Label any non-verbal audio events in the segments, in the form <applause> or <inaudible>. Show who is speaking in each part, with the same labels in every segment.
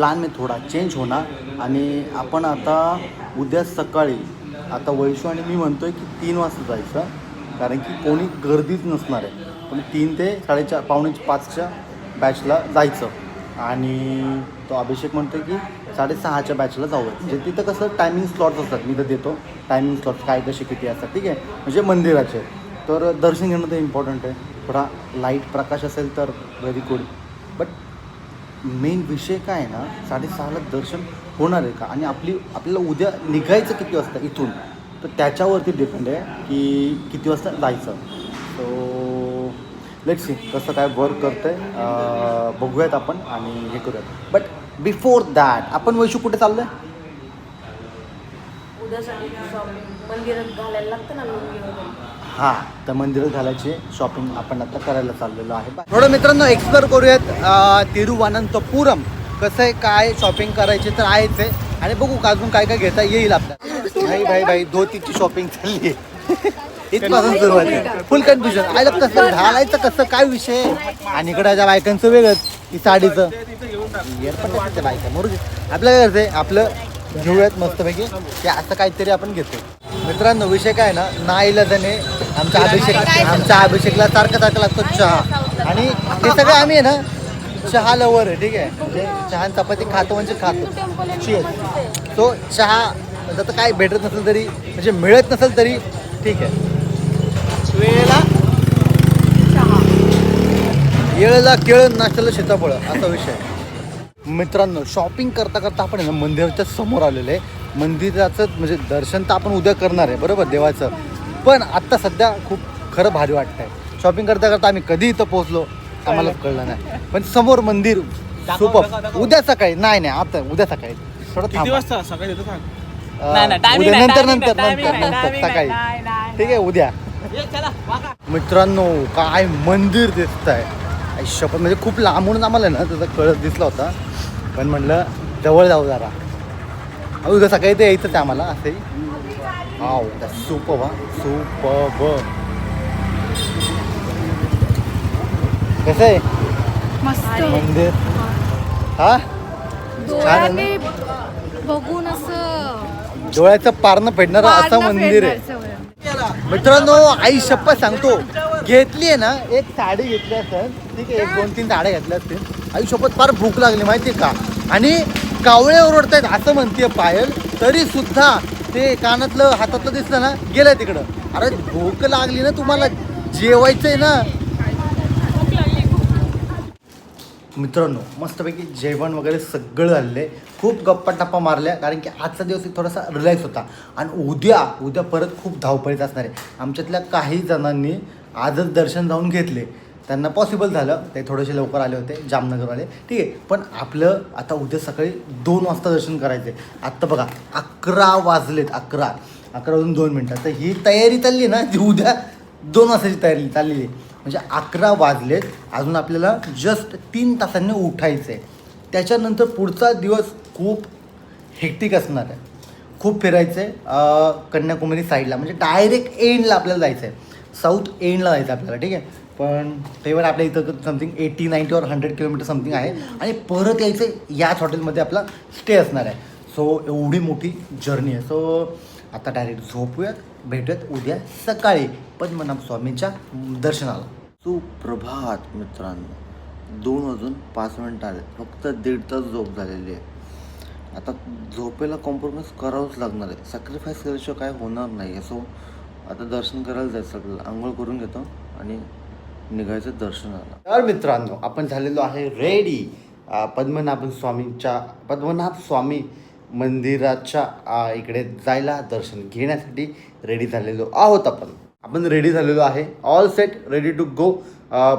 Speaker 1: Plan मी थोडा change होणार. आणि आपण आता उद्या सकाळी आता वैशू आणि मी म्हणतो आहे की तीन वाजता जायचं. कारण की कोणी गर्दीच नसणार आहे. पण तीन ते साडेचार पावणे पाचच्या बॅचला जायचं. आणि तो अभिषेक म्हणतोय की साडेसहाच्या बॅचला जाऊया. म्हणजे तिथं कसं टायमिंग स्लॉट्स असतात. मी तर देतो. टायमिंग स्लॉट्स काय कसे किती असतात. ठीक आहे? म्हणजे मंदिराचे. तर दर्शन घेणं तर इम्पॉर्टंट आहे. थोडा लाइट प्रकाश असेल तर व्हेरी गुड बट मेन विषय काय आहे ना साडेसहाला दर्शन होणार आहे का? आणि आपली आपल्याला उद्या निघायचं किती वाजता इथून? तर त्याच्यावरती डिपेंड आहे की किती वाजता जायचं. सो लेट सी कसं काय वर्क करतं आहे बघूयात आपण आणि हे करूयात. बट बिफोर दॅट आपण वैशू कुठे चाललं आहे
Speaker 2: उद्या शॉपिंग मंदिरात घालायला लागतं ना
Speaker 1: हा तर मंदिर घालायचे शॉपिंग आपण आता करायला चाललेलो आहे. थोडं मित्रांनो एक्सप्लोर करूयात तिरुवनंतपुरम. कसं आहे काय शॉपिंग करायचे तर आहेच आहे. आणि बघू अजून काय काय घेता येईल आपल्याला. भाई भाई भाई धोतीची शॉपिंग चालली आहे. <laughs> इथपासून सुरुवात आहे. फुल कन्फ्युजन आयला कसं घालायचं कसं काय विषय आणि इकडच्या बायकांचं वेगळंच की साडीचं. बायका मरू आपलं काय आपलं घेऊयात मस्तपैकी. ते असं काहीतरी आपण घेतो. मित्रांनो विषय काय ना ना इलाजाने आमच्या अभिषेक आमच्या अभिषेकला सारखं सारखं लागतो चहा. आणि हे सगळं आम्ही आहे ना चहा लवर आहे ठीक आहे? म्हणजे चहा आणि चपाती खातो म्हणजे खातो. तो चहा जर काय भेटत नसेल तरी म्हणजे मिळत नसेल तरी ठीक आहे. वेळेला येळेला केळ नाश्त्याला सीताफळ असा विषय. मित्रांनो शॉपिंग करता करता आपण आहे ना मंदिराच्या समोर आलेलो आहे. मंदिराचं म्हणजे दर्शन तर आपण उद्या करणार आहे बरोबर? देवाचं. पण आत्ता सध्या खूप खरं भारी वाटतंय. शॉपिंग करता करता आम्ही कधी इथं पोहोचलो आम्हाला कळलं. नाही. पण समोर मंदिर सुपर. उद्या सकाळी नाही नाही आता उद्या सकाळी. थोडं थांबा.
Speaker 3: सकाळी
Speaker 1: उद्या नंतर नंतर नंतर नंतर सकाळी. ठीक आहे उद्या. मित्रांनो काय मंदिर दिसत आहे शपथ म्हणजे खूप लांबून आम्हाला ना त्याचा कळस दिसला होता. पण म्हणलं जवळ जाऊ जरा. अहो उद्या सकाळी ते यायचं आम्हाला असे हा सुप वा सुप कसं आहे?
Speaker 4: मस्त.
Speaker 1: मंदिर. हा? छान आहे
Speaker 4: बघून असं
Speaker 1: डोळ्याचं पारणं फेडणारं असं मंदिर आहे. मित्रांनो आई शप्पथ सांगतो. घेतली आहे ना एक साडी घेतली असेल. ठीक आहे एक दोन तीन साड्या घेतल्या असतील. आईसोबत फार भूक लागली माहिती का? आणि कावळे ओरडतायत असं म्हणते पायल तरी सुद्धा ते कानातलं हातातलं दिसलं ना गेलंय तिकडं. अरे भूक लागली ना तुम्हाला. जेवायचंय ना. मित्रांनो मस्तपैकी जेवण वगैरे सगळं झालेलं आहे खूप गप्पा टप्पा मारल्या कारण की आजचा दिवस एक थोडासा रिलॅक्स होता. आणि उद्या उद्या परत खूप धावपळीत असणार आहे. आमच्यातल्या काही जणांनी आजच दर्शन जाऊन घेतले. त्यांना पॉसिबल झालं. ते थोडेसे लवकर आले होते जामनगरवाले. ठीक आहे पण आपलं आता उद्या सकाळी दोन वाजता दर्शन करायचं आहे आत्ता बघा अकरा वाजलेत अकरा. अकरा वाजून दोन मिनटं. तर ही तयारी चालली ना ती उद्या दोन वाजताची तयारी चाललेली आहे. म्हणजे अकरा वाजलेत अजून आपल्याला जस्ट तीन तासांनी उठायचं आहे त्याच्यानंतर पुढचा दिवस खूप हेक्टिक असणार आहे. खूप फिरायचं आहे कन्याकुमारी साईडला म्हणजे डायरेक्ट एंडला आपल्याला जायचं आहे साऊथ एंडला जायचं आहे आपल्याला ठीक आहे? पण तेव्हा आपल्या इथं समथिंग एटी नाईन्टी और हंड्रेड किलोमीटर समथिंग आहे. आणि परत यायचं याच हॉटेलमध्ये आपला स्टे असणार आहे. सो एवढी मोठी जर्नी आहे. सो आता डायरेक्ट झोपूयात भेटूयात उद्या सकाळी. पद्मनाभ स्वामींच्या दर्शनाला. सुप्रभात मित्रांनो. दोन वाजून पाच मिनटं आले. फक्त दीड तास झोप झालेली आहे. आता झोपेला कॉम्प्रोमाइज करावंच लागणार आहे. सॅक्रिफाईस केल्याशिवाय काय होणार नाही. आहे सो आता दर्शन करायला जायचं आपल्याला आंघोळ करून घेतो आणि निघायचं दर्शनाला तर मित्रांनो आपण झालेलो आहे रेडी पद्मनाभ स्वामींच्या पद्मनाभ स्वामी मंदिराच्या इकडे जायला दर्शन घेण्यासाठी रेडी झालेलो आहोत आपण. आपण रेडी झालेलो आहे. All set ready to go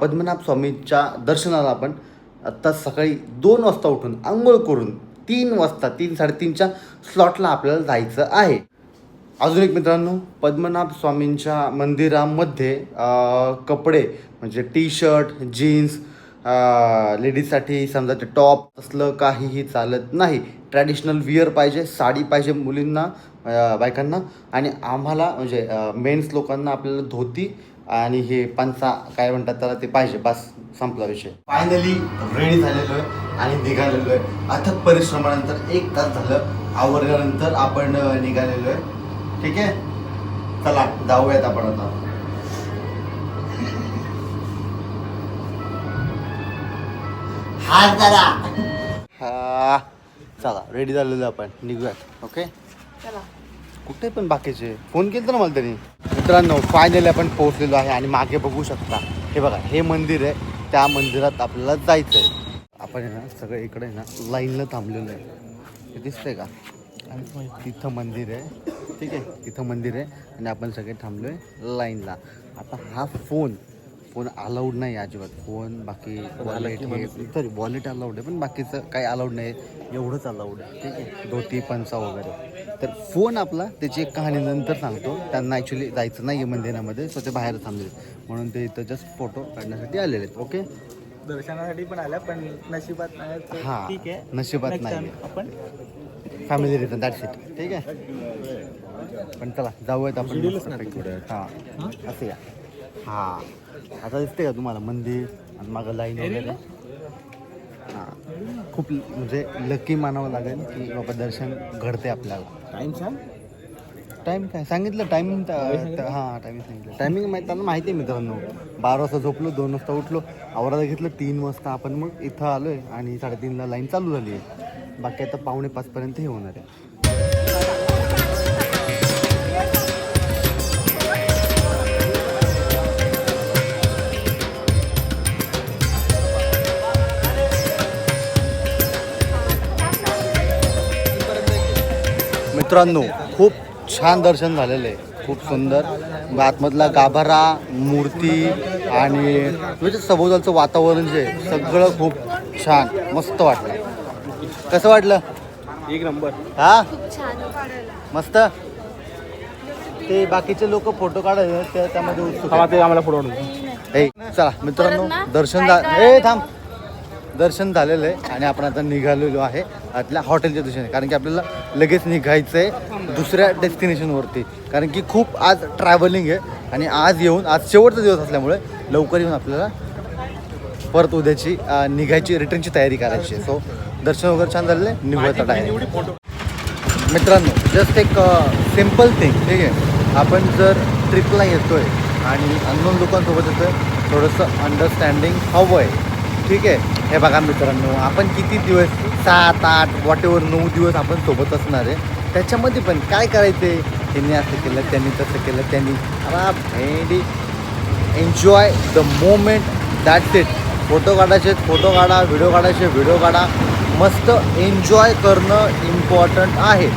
Speaker 1: Padmanabha स्वामींच्या दर्शनाला आपण आत्ता सकाळी दोन वाजता उठून आंघोळ करून तीन वाजता तीन साडेतीनच्या स्लॉटला आपल्याला जायचं आहे. अजून एक मित्रांनो पद्मनाभ स्वामींच्या मंदिरामध्ये कपडे म्हणजे टी शर्ट जीन्स लेडीजसाठी समजा ते टॉप असलं काहीही चालत नाही. ट्रॅडिशनल विअर पाहिजे साडी पाहिजे मुलींना बायकांना. आणि आम्हाला म्हणजे मेन्स लोकांना आपल्याला धोती आणि हे पंचा काय म्हणतात त्याला ते पाहिजे. बस संपला विषय. फायनली रेडी झालेलो आहे आणि निघालेलो आहे. अथक परिश्रमानंतर एक तास झालं. आवरल्यानंतर आपण निघालेलो आहे. ठीक आहे? चला जाऊयात आपण आता. हा हा चला रेडी झालेलो आपण. निघूयात ओके
Speaker 2: चला.
Speaker 1: कुठे पण बाकीचे. फोन केलं ना मला त्यांनी? मित्रांनो फायनली आपण पोहोचलेलो आहे आणि मागे बघू शकता. हे बघा हे मंदिर आहे. त्या मंदिरात आपल्याला जायचं आहे आपण आहे ना सगळं इकडे ना लाईनला थांबलेलो आहे. हे दिसतंय का? आणि तिथं मंदिर आहे. ठीक आहे? तिथं मंदिर आहे. आणि आपण सगळे थांबलो आहे लाईनला. आता हा फोन फोन अलाउड नाही अजिबात. फोन बाकी वॉलेट हे सॉरी वॉलेट अलाउड आहे पण बाकीचं काही अलाउड नाही एवढंच अलाउड आहे. ठीक आहे? धोती पंचा वगैरे. तर फोन आपला त्याची एक कहाणी नंतर सांगतो. त्यांना ॲक्च्युली जायचं नाही आहे मंदिरामध्ये सो ते बाहेर थांबले म्हणून ते इथं जस्ट फोटो काढण्यासाठी आलेले आहेत. ओके
Speaker 3: दर्शनासाठी पण आल्या पण नशिबात नाही तर
Speaker 1: हां
Speaker 3: ठीक आहे.
Speaker 1: नशिबात
Speaker 3: Next
Speaker 1: नाही
Speaker 3: आपण
Speaker 1: फॅमिली रिटर्न दॅट्स इट ठीक आहे? पण चला जाऊयात आपण. हां असं या. हां आता दिसते का तुम्हाला मंदिर आणि मागं लाईन वगैरे? हां खूप म्हणजे लकी मानावं लागेल की बाबा दर्शन घडते आपल्याला.
Speaker 3: टाइम सांग.
Speaker 1: टाईम काय? सांगितलं टायमिंग हां टायमिंग सांगितलं. टायमिंग माहिती त्यांना माहिती आहे मित्रांनो. बारा वाजता झोपलो दोन वाजता उठलो. आवरायला घेतलं तीन वाजता आपण मग इथं आलो आहे आणि साडेतीनला लाईन चालू झाली आहे. बाकी आता पावणे पाचपर्यंत हे होणार आहे. मित्रांनो खूप छान दर्शन झालेलं आहे. खूप सुंदर. आतमधला गाभारा मूर्ती आणि म्हणजे सभोवतालचं वातावरण जे सगळं खूप छान मस्त वाटलं. कसं वाटलं?
Speaker 3: एक नंबर.
Speaker 1: हा?
Speaker 4: छान
Speaker 1: मस्त? ते बाकीचे लोक फोटो काढायचे ते त्यामध्ये उत्सुक
Speaker 3: आम्हाला पुढे
Speaker 1: हे चला मित्रांनो दर्शन
Speaker 2: काय
Speaker 1: झा ए थांब. दर्शन झालेलं आहे आणि आपण आता निघालेलो आहे आतल्या हॉटेलच्या दिशेने कारण की आपल्याला लगेच निघायचं आहे दुसऱ्या डेस्टिनेशनवरती कारण की खूप आज ट्रॅव्हलिंग आहे आणि आज येऊन आज शेवटचा दिवस असल्यामुळे लवकर येऊन आपल्याला परत उद्याची निघायची रिटर्नची तयारी करायची आहे. सो दर्शन वगैरे छान झालेलं आहे. आता direct. मित्रांनो जस्ट एक सिंपल थिंग ठीक आहे? आपण जर ट्रिपला येतोय आणि अननोन लोकांसोबत येतोय थोडंसं अंडरस्टँडिंग हवं आहे. ठीक आहे? हे बघा मित्रांनो आपण किती दिवस सात आठ वॉटेवर नऊ दिवस आपण सोबत असणार आहे. त्याच्यामध्ये पण काय करायचं आहे त्यांनी असं केलं त्यांनी तसं केलं त्यांनी अरा भेंडी enjoy the moment that it photo काढायचे फोटो काढा व्हिडिओ काढायचे व्हिडिओ काढा. मस्त एन्जॉय करणं इम्पॉर्टंट आहे.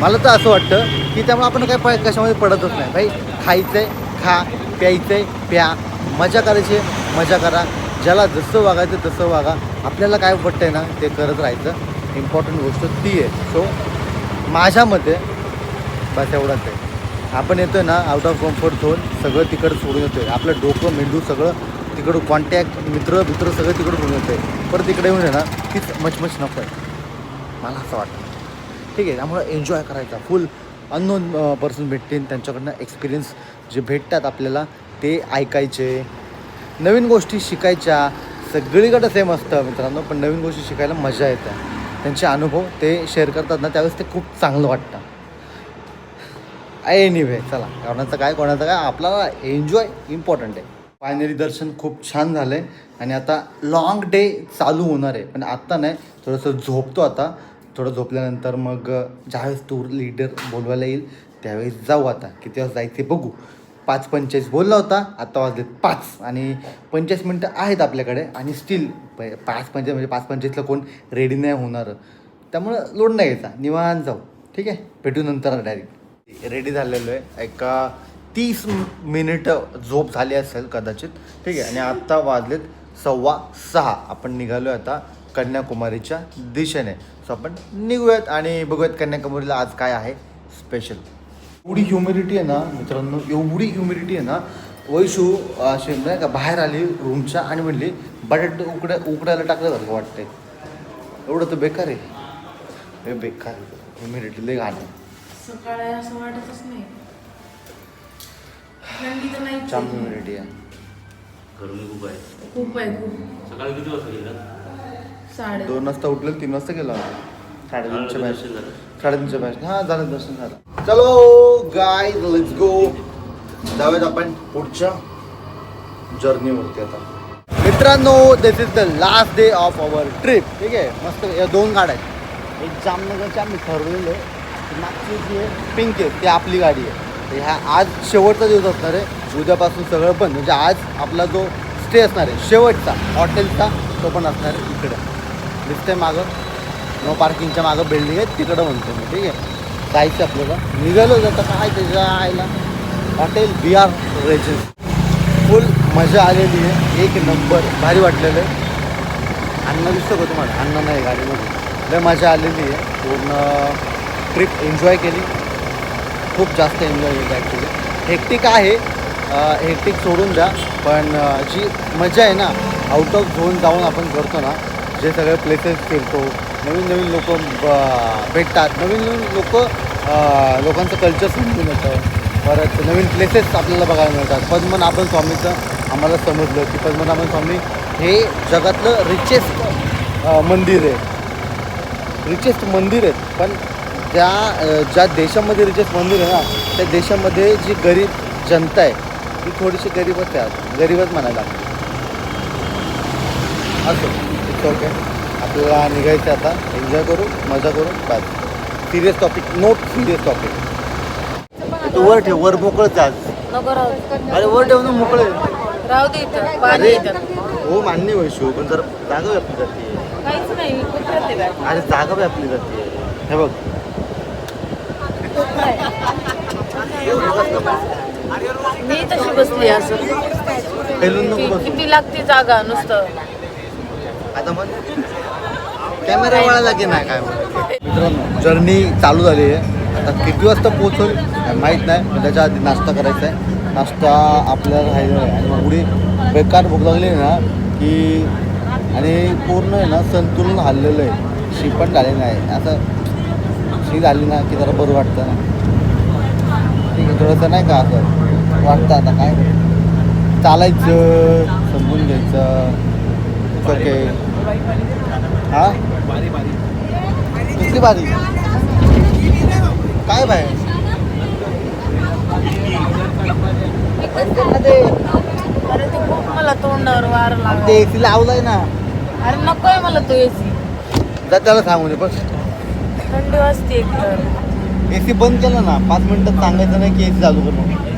Speaker 1: मला तर असं वाटतं की त्यामुळे आपण काय पाय कशामध्ये पडतच नाही. भाई खायचं आहे खा प्यायचं आहे प्या. मजा करायची मजा करा. ज्याला जसं वागायचं तसं वागा. आपल्याला काय वाटतं आहे ना ते करत राहायचं. इम्पॉर्टंट गोष्ट ती आहे. सो माझ्या मते बस एवढंच आहे. आपण येतो ना आउट ऑफ कम्फर्ट झोन सगळं तिकडं सोडून येतोय. आपलं डोकं मेंदू सगळं तिकडं कॉन्टॅक्ट मित्र मित्र सगळं तिकडं सोडून येतोय. परत तिकडे येऊन आहे ना तीच मचमच नको आहे. मला असं वाटतं. ठीक आहे त्यामुळं एन्जॉय करायचा. फुल अननोन पर्सन भेटतील. त्यांच्याकडनं एक्सपिरियन्स जे भेटतात आपल्याला ते ऐकायचे. नवीन गोष्टी शिकायच्या सगळीकडं सेम असतं मित्रांनो पण नवीन गोष्टी शिकायला मजा येते. त्यांचे अनुभव ते शेअर करतात ना त्यावेळेस ते खूप चांगलं वाटतं. एनिवे चला कोणाचं काय कोणाचं काय आपल्याला एन्जॉय इम्पॉर्टंट आहे. फायनली दर्शन खूप छान झालं आहे आणि आता लॉंग डे चालू होणार आहे. पण आत्ता नाही थोडंसं झोपतो आता. थोडं झोपल्यानंतर मग ज्यावेळेस टूर लीडर बोलवायला येईल त्यावेळेस जाऊ आता. किती वाजता जायचे बघू. पाच पंचेचाळीस बोलला होता आत्ता वाजलेत पाच. आणि पंचेचाळीस मिनटं आहेत आपल्याकडे आणि स्टील पाच पंचे म्हणजे पाच पंचेचाळीसला कोण रेडी नाही होणार. त्यामुळं लोड नाही घ्यायचा निवांत जाऊ. ठीक आहे? भेटू नंतर डायरेक्ट रेडी झालेलो आहे. एका तीस मिनिटं झोप झाली असेल कदाचित. ठीक आहे? आणि आत्ता वाजलेत सव्वा सहा. आपण निघालो आता कन्याकुमारीच्या दिशेने. सो आपण निघूयात आणि बघूयात कन्याकुमारीला आज काय आहे स्पेशल एवढी ह्युमिडिटी आहे ना मित्रांनो एवढी ह्युमिडिटी आहे ना वैशू अशी नाही का बाहेर आली रूमच्या आणि म्हणली बटाट उकड्या उकडायला टाकल्यासारखं वाटतंय. एवढं तर बेकार आहे. हे बेकार ह्युमिडिटी लय घाण आहे.
Speaker 2: सकाळी असं वाटतच नाही.
Speaker 1: ह्युमिडिटी आहे.
Speaker 5: गरमी खूप आहे.
Speaker 2: खूप आहे खूप.
Speaker 5: सकाळी किती वाजता गेला
Speaker 2: साडे
Speaker 1: दोन वाजता उठले तीन वाजता गेला साडेतीनच्या बॅच साडेतीनशे बॅच हा झालं दर्शन झालं. चलो गाय लेट्स गो जाऊयात आपण पुढच्या जर्नीवरती आता. मित्रांनो this is the last day of our trip ठीक आहे? मस्त या दोन गाड्या आहेत. एक जामनगरच्या आम्ही ठरवलेलं आहे. मागची जी आहे पिंक आहे ती आपली गाडी आहे. तर ह्या आज शेवटचा दिवस असणार आहे. उद्यापासून सगळं बंद. म्हणजे आज आपला जो स्टे असणार आहे शेवटचा हॉटेलचा तो पण असणार आहे इकडे. दिसतंय मागं. नो पार्किंगच्या मागं बिल्डिंग आहे तिकडं म्हणतो मी ठीक आहे? जायचं आपल्याला. निघालो जातं काय त्याच्या आयला hotel B R raises full मजा आलेली आहे. एक नंबर भारी वाटलेलं आहे. अन्न दिसतं का तुम्हाला? अन्न नाही गाडीमध्ये. लय मजा आलेली आहे. पूर्ण ट्रिप एन्जॉय केली. खूप जास्त एन्जॉय केली ॲक्च्युली हेक्टिक आहे. हेक्टिक सोडून द्या. पण जी मजा आहे ना आउट ऑफ झोन जाऊन आपण करतो ना जे सगळे प्लेसेस फिरतो नवीन नवीन लोक भेटतात. नवीन नवीन लोक लोकांचं कल्चर समजून येतं. परत नवीन प्लेसेस आपल्याला बघायला मिळतात. पद्मनाभन स्वामीचं आम्हाला समजलं की पद्मनाभन स्वामी हे जगातलं रिचेस्ट मंदिर आहे. रिचेस्ट मंदिर आहेत पण ज्या ज्या देशामध्ये रिचेस्ट मंदिर आहे ना त्या देशामध्ये जी गरीब जनता आहे ती थोडीशी गरीबच आहे. गरीबच म्हणायला लागते असो. इट्स ओके आपल्याला निघायचं आता. एन्जॉय करू मजा करू बस serious topic note serious topic तू वर ठेव वर
Speaker 2: नको राहू.
Speaker 1: अरे वर ठेव ना मोकळे.
Speaker 2: राहू दे इथं पाणी
Speaker 1: अरे हो मान्य होईल शिव पण जर जागा व्यापली जाते. अरे जागा व्यापली जाते. हे बघ.
Speaker 2: मी तशी बसली असं. किती लागते जागा नुसतं.
Speaker 1: आता मग? कॅमेरा वाळायला की नाही काय मित्रांनो जर्नी चालू झाली आहे. आता किती वाजता पोहोचल माहीत नाही पण त्याच्या आधी नाश्ता करायचा आहे. नाश्ता आपल्याला राहिलेला आहे. आणि एवढी बेकार भूक लागली आहे ना की आणि पूर्ण आहे ना संतुलन हल्लेलं आहे. शी पण झाली नाही. असं शी झाली ना की जरा बरं वाटतं ना. ठीक आहे थोडंसं नाही का असं वाटतं आता काय. चालायचं समजून घ्यायचं. ओके हा? कसली बारी? काय बाय?
Speaker 2: अरे ते खूप मला तोंडावर वार
Speaker 1: ते
Speaker 2: लागते
Speaker 1: ए सी लावलाय ना.
Speaker 2: अरे नकोय मला तो एसी
Speaker 1: जा त्याला सांगू दे बस.
Speaker 2: थंडी वाजते एक तर.
Speaker 1: ए सी बंद केलं ना पाच मिनिटात सांगायचं नाही की ए सी चालू कर.